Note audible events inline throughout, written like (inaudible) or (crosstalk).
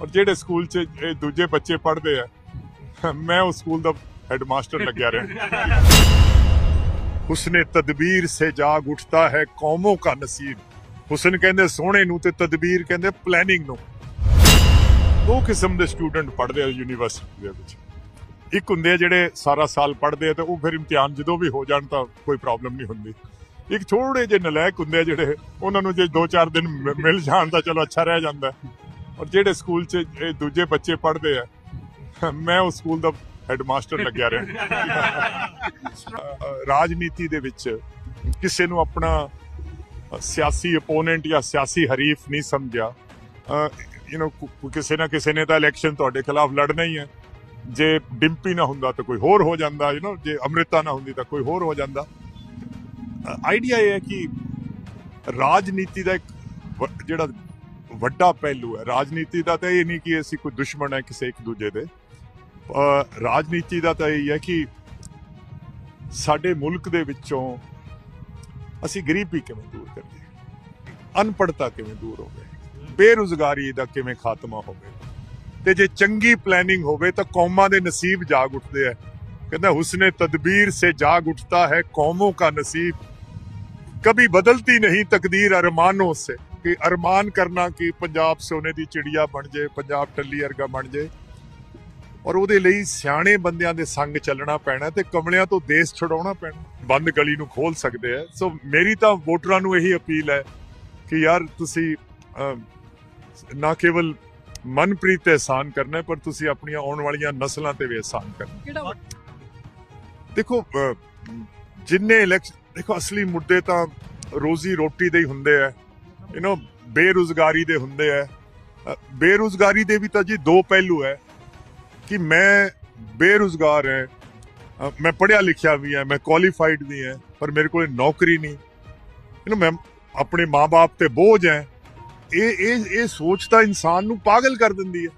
ਔਰ ਜਿਹੜੇ ਸਕੂਲ 'ਚ ਇਹ ਦੂਜੇ ਬੱਚੇ ਪੜ੍ਹਦੇ ਆ, ਮੈਂ ਉਸ ਸਕੂਲ ਦਾ ਹੈਡਮਾਸਟਰ ਲੱਗਿਆ ਰਿਹਾ ਹੁਸਨੇ ਤਦਬੀਰ ਸੇ ਜਾਗ ਉੱਠਦਾ ਹੈ ਕੌਮੋਂ ਕਾ ਨਸੀਬ। ਹੁਸਨ ਕਹਿੰਦੇ, ਸੋਹਣੇ ਨੂੰ ਤੇ ਤਦਬੀਰ ਕਹਿੰਦੇ ਪਲੈਨਿੰਗ ਨੂੰ। ਦੋ ਕਿਸਮ ਦੇ ਸਟੂਡੈਂਟ ਪੜ੍ਹਦੇ ਆ ਯੂਨੀਵਰਸਿਟੀ ਦੇ ਵਿੱਚ। ਇੱਕ ਹੁੰਦੇ ਆ ਜਿਹੜੇ ਸਾਰਾ ਸਾਲ ਪੜ੍ਹਦੇ ਆ ਤੇ ਉਹ ਫਿਰ ਇਮਤਿਹਾਨ ਜਦੋਂ ਵੀ ਹੋ ਜਾਣ ਤਾਂ ਕੋਈ ਪ੍ਰੋਬਲਮ ਨਹੀਂ ਹੁੰਦੀ। ਇੱਕ ਥੋੜੇ ਜਿਹੇ ਨਲਾਇਕ ਹੁੰਦੇ ਆ ਜਿਹੜੇ ਉਹਨਾਂ ਨੂੰ ਜੇ 2-4 ਦਿਨ ਮਿਲ ਜਾਣ ਤਾਂ ਚਲੋ ਅੱਛਾ ਰਹਿ ਜਾਂਦਾ। ਔਰ ਜਿਹੜੇ ਸਕੂਲ 'ਚ ਇਹ ਦੂਜੇ ਬੱਚੇ ਪੜ੍ਹਦੇ ਆ ਮੈਂ ਉਸ ਸਕੂਲ ਦਾ ਹੈਡਮਾਸਟਰ (laughs) ਲੱਗਿਆ ਰਿਹਾ ਅ, ਰਾਜਨੀਤੀ ਦੇ ਵਿੱਚ ਕਿਸੇ ਨੂੰ ਆਪਣਾ ਅ, ਸਿਆਸੀ opponent ਜਾਂ ਸਿਆਸੀ ਹਰੀਫ ਨਹੀਂ ਸਮਝਿਆ ਯੂ نو ਕਿਸੇ ਨਾ ਕਿਸੇ ਨੇ ਤਾਂ ਇਲੈਕਸ਼ਨ ਤੁਹਾਡੇ ਖਿਲਾਫ ਲੜਨਾ ਹੀ ਹੈ ਜੇ ਡਿੰਪੀ ਨਾ ਹੁੰਦਾ ਤਾਂ ਕੋਈ ਹੋਰ ਹੋ ਜਾਂਦਾ ਯੂ نو ਜੇ ਅੰਮ੍ਰਿਤਾ ਨਾ ਹੁੰਦੀ ਤਾਂ ਕੋਈ ਹੋਰ ਹੋ ਜਾਂਦਾ ਆਈਡੀਆ ਇਹ ਹੈ ਕਿ ਰਾਜਨੀਤੀ ਦਾ ਇੱਕ ਵ- ਜਿਹੜਾ ਵੱਡਾ ਪਹਿਲੂ ਹੈ। ਰਾਜਨੀਤੀ ਦਾ ਤਾਂ ਇਹ ਨਹੀਂ ਕਿ ਅਸੀਂ ਕੋਈ ਦੁਸ਼ਮਣ ਹੈ ਕਿਸੇ ਇੱਕ ਦੂਜੇ ਦੇ। ਰਾਜਨੀਤੀ ਦਾ ਤਾਂ ਇਹ ਹੈ ਕਿ ਸਾਡੇ ਮੁਲਕ ਦੇ ਵਿੱਚੋਂ ਅਸੀਂ ਗਰੀਬੀ ਕਿਵੇਂ ਦੂਰ ਕਰਦੇ ਅਨਪੜਤਾ ਕਿਵੇਂ ਦੂਰ ਹੋਵੇ? ਬੇਰੁਜ਼ਗਾਰੀ ਦਾ ਕਿਵੇਂ ਖਾਤਮਾ ਹੋਵੇ? ਤੇ ਜੇ ਚੰਗੀ ਪਲੈਨਿੰਗ ਹੋਵੇ ਤਾਂ ਕੌਮਾਂ ਦੇ ਨਸੀਬ ਜਾਗ ਉੱਠਦੇ ਆ। ਕਹਿੰਦਾ ਹੁਸਨੇ ਤਦਬੀਰ ਸੇ ਜਾਗ ਉੱਠਦਾ ਹੈ, ਕੌਮੋਂ ਕਾ ਨਸੀਬ। ਕਬੀ ਬਦਲਤੀ ਨਹੀਂ ਤਕਦੀਰ अरमानों से ਕਿ ਅਰਮਾਨ ਕਰਨਾ ਕਿ ਪੰਜਾਬ ਸੋਨੇ ਦੀ ਚਿੜੀਆ ਬਣ ਜੇ ਪੰਜਾਬ ਟੱਲੀ ਵਰਗਾ ਬਣ ਜੇ। ਔਰ ਉਹਦੇ ਲਈ ਸਿਆਣੇ ਬੰਦਿਆਂ ਦੇ ਸੰਗ ਚੱਲਣਾ ਪੈਣਾ ਤੇ ਕਮਲਿਆਂ ਤੋਂ ਦੇਸ਼ ਛਡਾਉਣਾ ਪੈਣਾ। ਬੰਦ ਗਲੀ ਨੂੰ ਖੋਲ ਸਕਦੇ ਆ। ਸੋ ਮੇਰੀ ਤਾਂ ਵੋਟਰਾਂ ਨੂੰ ਇਹੀ ਅਪੀਲ ਹੈ ਕਿ ਯਾਰ ਤੁਸੀਂ ਨਾ ਕੇਵਲ ਮਨਪ੍ਰੀਤ ਤੇ ਅਹਿਸਾਨ ਕਰਨਾ ਪਰ ਤੁਸੀਂ ਆਪਣੀਆਂ ਆਉਣ ਵਾਲੀਆਂ ਨਸਲਾਂ ਤੇ ਵੀ ਅਹਿਸਾਨ ਕਰਨਾ ਦੇਖੋ ਜਿੰਨੇ ਇਲੈਕਸ਼ਨ ਦੇਖੋ ਅਸਲੀ ਮੁੱਦੇ ਤਾਂ ਰੋਜ਼ੀ ਰੋਟੀ ਦੇ ਹੀ ਹੁੰਦੇ ਆ। ਯੂ نو ਬੇਰੁਜ਼ਗਾਰੀ ਦੇ ਹੁੰਦੇ ਆ ਅਹ, ਬੇਰੁਜ਼ਗਾਰੀ ਦੇ ਵੀ ਤਾਂ ਜੀ ਦੋ ਪਹਿਲੂ ਹੈ ਕਿ ਮੈਂ ਬੇਰੁਜ਼ਗਾਰ ਹੈ ਅਹ, ਮੈਂ ਪੜ੍ਹਿਆ ਲਿਖਿਆ ਵੀ ਹੈ ਮੈਂ ਕੁਆਲੀਫਾਈਡ ਵੀ ਹੈ ਪਰ ਮੇਰੇ ਕੋਲ ਨੌਕਰੀ ਨਹੀਂ ਯੂ نو ਮੈਂ ਆਪਣੇ ਮਾਪੇ ਤੇ ਬੋਝ ਹੈ ਇਹ ਇਹ ਇਹ ਸੋਚ ਤਾਂ ਇਨਸਾਨ ਨੂੰ ਪਾਗਲ ਕਰ ਦਿੰਦੀ ਹੈ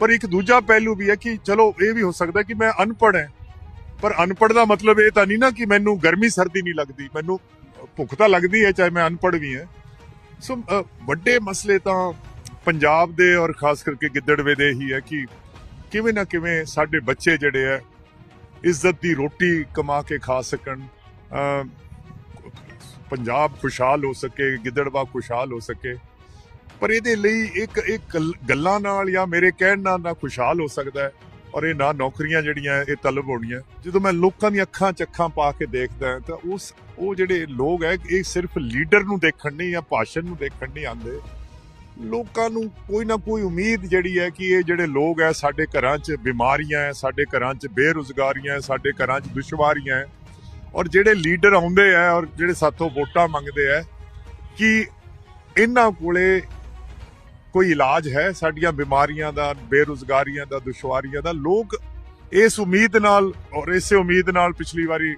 ਪਰ ਇੱਕ ਦੂਜਾ ਪਹਿਲੂ ਵੀ ਹੈ ਕਿ ਚਲੋ ਇਹ ਵੀ ਹੋ ਸਕਦਾ ਕਿ ਮੈਂ ਅਨਪੜ੍ਹ ਹਾਂ ਪਰ ਅਨਪੜ੍ਹ ਦਾ ਮਤਲਬ ਇਹ ਤਾਂ ਨਹੀਂ ਨਾ ਕਿ ਮੈਨੂੰ ਗਰਮੀ ਸਰਦੀ ਨਹੀਂ ਲੱਗਦੀ ਮੈਨੂੰ ਭੁੱਖ ਤਾਂ ਲੱਗਦੀ ਹੈ ਚਾਹੇ ਮੈਂ ਅਨਪੜ੍ਹ ਵੀ ਹਾਂ ਸੋ ਵੱਡੇ ਮਸਲੇ ਤਾਂ ਪੰਜਾਬ ਦੇ ਔਰ ਖਾਸ ਕਰਕੇ ਗਿੱਦੜਵੇ ਦੇ ਹੀ ਹੈ ਕਿ ਕਿਵੇਂ ਨਾ ਕਿਵੇਂ ਸਾਡੇ ਬੱਚੇ ਜਿਹੜੇ ਆ ਇੱਜ਼ਤ ਦੀ ਰੋਟੀ ਕਮਾ ਕੇ ਖਾ ਸਕਣ ਪੰਜਾਬ ਖੁਸ਼ਹਾਲ ਹੋ ਸਕੇ, ਗਿੱਦੜਵਾ ਖੁਸ਼ਹਾਲ ਹੋ ਸਕੇ। ਪਰ ਇਹਦੇ ਲਈ ਇੱਕ ਇੱਕ ਗੱਲ- ਗੱਲਾਂ ਨਾਲ ਜਾਂ ਮੇਰੇ ਕਹਿਣ ਨਾਲ ਨਾ ਖੁਸ਼ਹਾਲ ਹੋ ਸਕਦਾ ਹੈ। ਔਰ ਇਹ ਨਾ ਨੌਕਰੀਆਂ ਜਿਹੜੀਆਂ ਇਹ ਤਲਬ ਹੋਣੀਆਂ। ਜਦੋਂ ਮੈਂ ਲੋਕਾਂ ਦੀਆਂ ਅੱਖਾਂ ਚੱਖਾਂ ਪਾ ਕੇ ਦੇਖਦਾ ਹਾਂ, ਤਾਂ ਉਸ ਉਹ ਜਿਹੜੇ ਲੋਕ ਹੈ, ਇਹ ਸਿਰਫ ਲੀਡਰ ਨੂੰ ਦੇਖਣ ਨਹੀਂ ਜਾਂ ਭਾਸ਼ਣ ਨੂੰ ਦੇਖਣ ਨਹੀਂ ਆਉਂਦੇ। ਲੋਕਾਂ ਨੂੰ ਕੋਈ ਨਾ ਕੋਈ ਉਮੀਦ ਜਿਹੜੀ ਹੈ ਕਿ ਇਹ ਜਿਹੜੇ ਲੋਕ ਹੈ, ਸਾਡੇ ਘਰਾਂ 'ਚ ਬਿਮਾਰੀਆਂ ਹੈ, ਸਾਡੇ ਘਰਾਂ 'ਚ ਬੇਰੁਜ਼ਗਾਰੀਆਂ ਹੈ, ਸਾਡੇ ਘਰਾਂ 'ਚ ਦੁਸ਼ਵਾਰੀਆਂ ਹੈ ਔਰ ਜਿਹੜੇ ਲੀਡਰ ਆਉਂਦੇ ਆ ਔਰ ਜਿਹੜੇ ਸਾਥੋਂ ਵੋਟਾਂ ਮੰਗਦੇ ਆ ਕਿ ਇਹਨਾਂ ਕੋਲੇ ਕੋਈ ਇਲਾਜ ਹੈ? ਸਾਡੀਆਂ ਬਿਮਾਰੀਆਂ ਦਾ, ਬੇਰੁਜ਼ਗਾਰੀਆਂ ਦਾ, ਦੁਸ਼ਵਾਰੀਆਂ ਦਾ। ਲੋਕ ਇਸ ਉਮੀਦ ਨਾਲ ਔਰ ਇਸੇ ਉਮੀਦ ਨਾਲ ਪਿਛਲੀ ਵਾਰੀ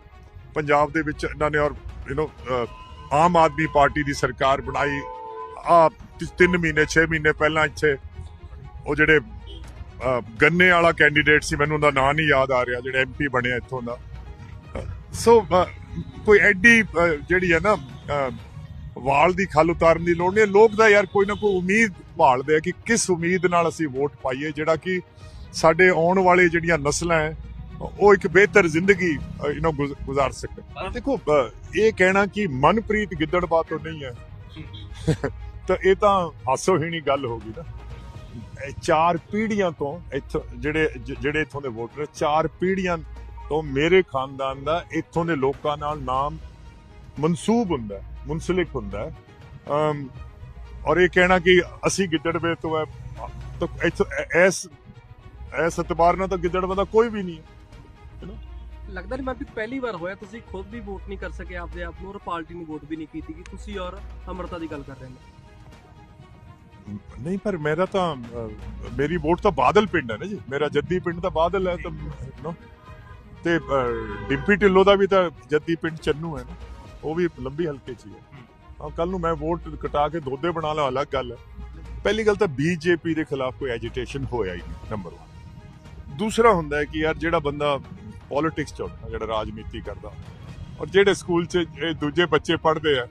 ਪੰਜਾਬ ਦੇ ਵਿੱਚ ਇਹਨਾਂ ਨੇ ਔਰ you know Aam Aadmi party ਦੀ ਸਰਕਾਰ ਬਣਾਈ। ਆ 3 ਮਹੀਨੇ 6 ਮਹੀਨੇ ਪਹਿਲਾਂ ਇੱਥੇ ਉਹ ਜਿਹੜੇ ਗੰਨੇ ਵਾਲਾ ਕੈਂਡੀਡੇਟ ਸੀ, ਮੈਨੂੰ ਉਹਦਾ ਨਾਂ ਨਹੀਂ ਯਾਦ ਆ ਰਿਹਾ, ਜਿਹੜਾ ਐਮਪੀ ਬਣਿਆ ਇੱਥੋਂ ਦਾ। ਸੋ ਕੋਈ ਐਡੀ ਜਿਹੜੀ ਹੈ ਨਾ ਵਾਲ ਦੀ ਖੱਲ ਉਤਾਰਨ ਦੀ ਲੋੜ ਨਹੀਂ ਲੋਕ ਦਾ ਯਾਰ ਕੋਈ ਨਾ ਕੋਈ ਉਮੀਦ ਭਾਲਦੇ ਆ ਕਿ ਕਿਸ ਉਮੀਦ ਨਾਲ ਅਸੀਂ ਵੋਟ ਪਾਈਏ ਜਿਹੜਾ ਕਿ ਸਾਡੇ ਆਉਣ ਵਾਲੇ ਜਿਹੜੀਆਂ ਨਸਲਾਂ ਹੈ ਉਹ ਇੱਕ ਬਿਹਤਰ ਜ਼ਿੰਦਗੀ ਯੂ نو ਗੁਜ਼ਾਰ ਸਕਣ। ਦੇਖੋ ਇਹ ਕਹਿਣਾ ਕਿ ਮਨਪ੍ਰੀਤ ਗਿੱਦੜਬਾ ਤੋਂ ਨਹੀਂ ਹੈ। ਤਾਂ ਇਹ ਤਾਂ ਹਾਸੋਹੀਣੀ ਗੱਲ ਹੋ ਗਈ ਨਾ। ਇਹ ਚਾਰ ਪੀੜ੍ਹੀਆਂ ਤੋਂ ਇੱਥੋਂ ਜਿਹੜੇ ਜਿਹੜੇ ਇੱਥੋਂ ਦੇ ਵੋਟਰ ਚਾਰ ਪੀੜ੍ਹੀਆਂ ਤੋਂ ਮੇਰੇ ਖਾਨਦਾਨ ਦਾ ਇੱਥੋਂ ਦੇ ਲੋਕਾਂ ਨਾਲ ਨਾਮ ਮਨਸੂਬ ਹੁੰਦਾ ਮੁਨਸਲਿਕ ਹੁੰਦਾ ਔਰ ਇਹ ਕਹਿਣਾ ਕਿ ਅਸੀਂ ਗਿੱਦੜਵੇ ਤੋਂ ਹੈ ਤਾਂ ਇੱਥੋਂ ਐ- ਇਸ ਇਸ ਇਤਬਾਰ ਨਾਲ ਤਾਂ ਗਿੱਦੜਵੇ ਦਾ ਕੋਈ ਵੀ ਨਹੀਂ ਹੈ। ਲੱਗਦਾ ਨਹੀਂ ਮੈਂ ਵੀ ਪਹਿਲੀ ਵਾਰ ਹੋਇਆ ਤੁਸੀਂ ਖੁਦ ਵੀ ਵੋਟ ਨਹੀਂ ਕਰ ਸਕੇ ਆਪਦੇ ਆਪ ਨੂੰ ਔਰ ਪਾਰਟੀ ਨੂੰ ਵੋਟ ਵੀ ਨਹੀਂ ਕੀਤੀ ਕਿ ਤੁਸੀਂ ਔਰ ਅਮਰਤਾ ਦੀ ਗੱਲ ਕਰ ਰਹੇ ਨੇ। ਨਹੀਂ ਪਰ ਮੇਰਾ ਤਾਂ ਮੇਰੀ ਵੋਟ ਤਾਂ ਬਾਦਲ ਪਿੰਡ ਹੈ ਨਾ ਜੀ। ਮੇਰਾ ਜੱਦੀ ਪਿੰਡ ਤਾਂ ਬਾਦਲ ਹੈ ਤਾਂ ਨੋ। ਤੇ ਡਿੰਪੀ ਢਿੱਲੋਂ ਦਾ ਵੀ ਤਾਂ ਜੱਦੀ ਪਿੰਡ ਚੰਨੂ ਹੈ ਨਾ। ਉਹ ਵੀ ਲੰਬੀ ਹਲਕੇ ਚ ਹੈ। ਹਾਂ। ਕੱਲ ਨੂੰ ਮੈਂ ਵੋਟ ਕਟਾ ਕੇ ਦੋਦੇ ਬਣਾ ਲਾ, ਅਲੱਗ ਗੱਲ ਹੈ। ਪਹਿਲੀ ਗੱਲ ਤਾਂ ਬੀਜੇਪੀ ਦੇ ਖਿਲਾਫ ਕੋਈ ਐਜੀਟੇਸ਼ਨ ਹੋਇਆ ਹੀ ਨਹੀਂ ਨੰਬਰ 1 ਦੂਸਰਾ ਹੁੰਦਾ ਹੈ ਕਿ ਯਾਰ ਜਿਹੜਾ ਬੰਦਾ ਪੋਲਿਟਿਕਸ ਚ ਹੁੰਦਾ, ਜਿਹੜਾ ਰਾਜਨੀਤੀ ਕਰਦਾ, ਔਰ ਜਿਹੜੇ ਸਕੂਲ 'ਚ ਇਹ ਦੂਜੇ ਬੱਚੇ ਪੜ੍ਹਦੇ ਆ,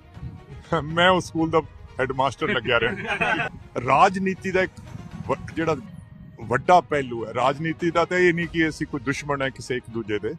ਮੈਂ ਉਸ ਸਕੂਲ ਦਾ ਹੈਡਮਾਸਟਰ ਲੱਗਿਆ ਰਿਹਾ। ਰਾਜਨੀਤੀ ਦਾ ਇੱਕ ਜਿਹੜਾ ਵੱਡਾ ਪਹਿਲੂ ਹੈ, ਰਾਜਨੀਤੀ ਦਾ ਤਾਂ ਇਹ ਨਹੀਂ ਕਿ ਅਸੀਂ ਕੋਈ ਦੁਸ਼ਮਣ ਹੈ ਕਿਸੇ ਇੱਕ ਦੂਜੇ ਦੇ।